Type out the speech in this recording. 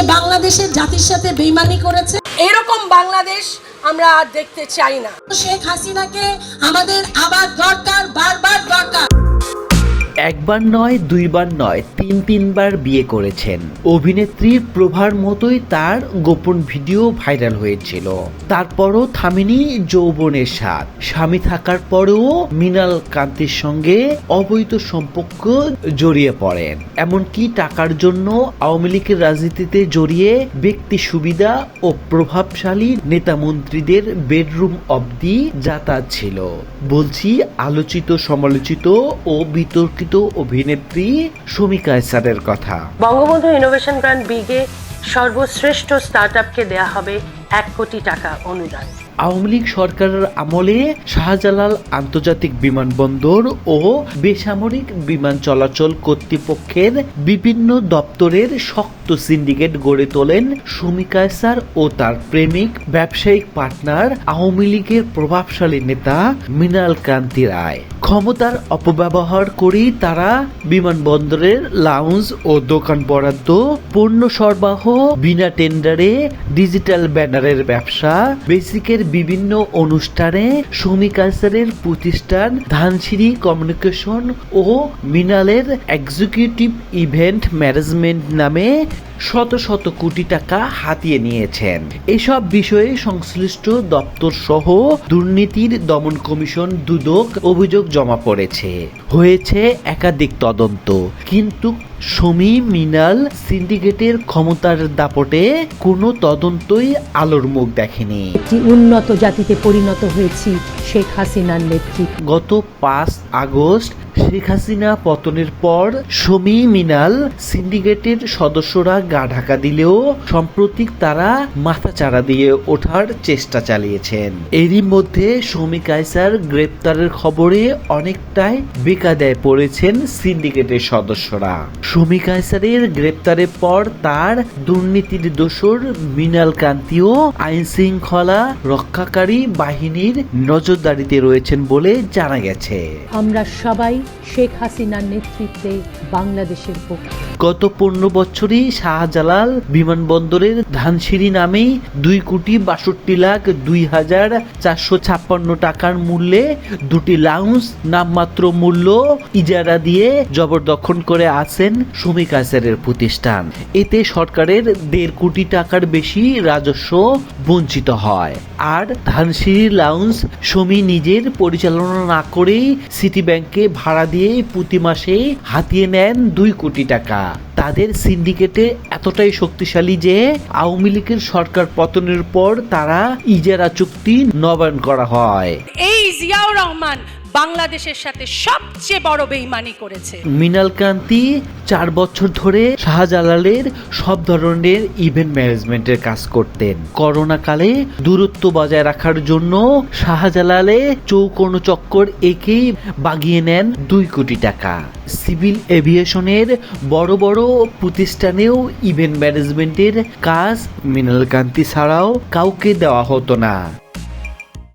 যে বাংলাদেশের জাতির সাথে বেইমানি করেছে? এরকম বাংলাদেশ আমরা আর দেখতে চাই না। শেখ হাসিনাকে আমাদের আবার দরকার বারবার দরকার। একবার নয়, দুইবার নয়, তিন, তিনবার বিয়ে করেছেন। অভিনেত্রীর প্রভার মতোই তার গোপন ভিডিও ভাইরাল হয়েছিল। তারপরও থামেনি যৌবনের স্বাদ। স্বামী থাকার পরেও মিনাল কান্তির সঙ্গে অবৈধ সম্পর্ক জড়িয়ে পড়েন। এমনকি টাকার জন্য আওয়ামী লীগের রাজনীতিতে জড়িয়ে ব্যক্তি সুবিধা ও প্রভাবশালী নেতা মন্ত্রীদের বেডরুম অবধি যাতায়াত ছিল। বলছি আলোচিত, সমালোচিত ও বিতর্কিত অভিনেত্রী সুমিকা ইসারের কথা। বঙ্গবন্ধু ইনোভেশন গ্রান্ট বিগে সর্বশ্রেষ্ঠ স্টার্ট আপকে দেয়া হবে এক কোটি টাকা অনুদান। আওয়ামী লীগ সরকারের আমলে শাহজালাল আন্তর্জাতিক বিমানবন্দর ও বেসামরিক বিমান চলাচল কর্তৃপক্ষের বিভিন্ন দপ্তরের শক্ত সিন্ডিকেট গড়ে তোলেন সুমিকা স্যার ও তার প্রেমিক ব্যবসায়িক পার্টনার আওয়ামী লীগের প্রভাবশালী নেতা মৃণাল কান্তি রায়। ক্ষমতার অপব্যবহার করেই তারা বিমানবন্দরের লাউঞ্জ ও দোকান বরাদ্দ, পণ্য সরবরাহ, বিনা টেন্ডারে ডিজিটাল ব্যানারের ব্যবসা, বেসিকের বিভিন্ন অনুষ্ঠানে সমিকালচারের প্রতিষ্ঠান, ধানসিঁড়ি কমিউনিকেশন ও মিনালের এক্সিকিউটিভ ইভেন্ট ম্যানেজমেন্ট নামে শত শত কোটি টাকা হাতিয়ে নিয়েছেন। এসব বিষয়ে সংশ্লিষ্ট দপ্তর সহ দুর্নীতির দমন কমিশন দুদক অভিযোগ জমা পড়েছে। হয়েছে একাধিক তদন্ত, কিন্তু সমী মিনাল সিন্ডিকেটের ক্ষমতার দাপটে কোনো তদন্তই আলোর মুখ দেখেনি। কি উন্নত জাতিতে পরিণত হয়েছি শেখ হাসিনার নেতৃত্বে। গত পাঁচ আগস্ট শেখ হাসিনা পতনের পর সমী মিনাল সিন্ডিকেটের সদস্যরা গা ঢাকা দিলেও সাম্প্রতিক তারা মাথা চাড়া দিয়ে ওঠার চেষ্টা চালিয়েছেন। এরই মধ্যে সমী কায়সার গ্রেপ্তারের খবরে অনেকটাই বেকাদায় পড়েছেন সিন্ডিকেটের সদস্যরা। সমী কায়সারের গ্রেপ্তারের পর তার দুর্নীতির দোষর মিনাল কান্তিও আইন শৃঙ্খলা রক্ষাকারী বাহিনীর নজরদারিতে রয়েছেন বলে জানা গেছে। আমরা সবাই শেখ হাসিনার নেতৃত্বে বাংলাদেশের পক্ষে। গত পনেরো বছরই শাহজালাল বিমানবন্দরের ধানসিঁড়ি নামেই দুই কোটি বাষট্টি লাখ দুই হাজার চারশো ছাপ্পান্ন টাকার মূল্যে দুটি লাউঞ্জ নামমাত্র মূল্য ইজারা দিয়ে জবরদখল করে আছেন শ্রমিক আসারের প্রতিষ্ঠান। এতে সরকারের দেড় কোটি টাকার বেশি রাজস্ব বঞ্চিত হয়। আর ধানসিঁড়ি লাউঞ্জ সমী নিজের পরিচালনা না করেই সিটি ব্যাংকে ভাড়া দিয়ে প্রতি মাসে হাতিয়ে নেন দুই কোটি টাকা। তাদের সিন্ডিকেটে এতটাই শক্তিশালী যে আওয়ামী লীগের সরকার পতনের পর তারা ইজারা চুক্তি নবায়ন করা হয়। এই জিয়াউর রহমান বাংলাদেশের সাথে সবচেয়ে বড় বেইমানি করেছে। মিনাল কান্তি চার বছর ধরে শাহজালালের সব ধরনের ইভেন্ট ম্যানেজমেন্টের কাজ করতেন। করোনা কালে দূরত্ব বজায় রাখার জন্য শাহজালালে চৌকোনো চক্কর একেই বাগিয়ে নেন দুই কোটি টাকা। সিভিল এভিয়েশনের বড় বড় প্রতিষ্ঠানেও ইভেন্ট ম্যানেজমেন্টের কাজ মিনাল কান্তি ছাড়াও কাউকে দেওয়া হতো না।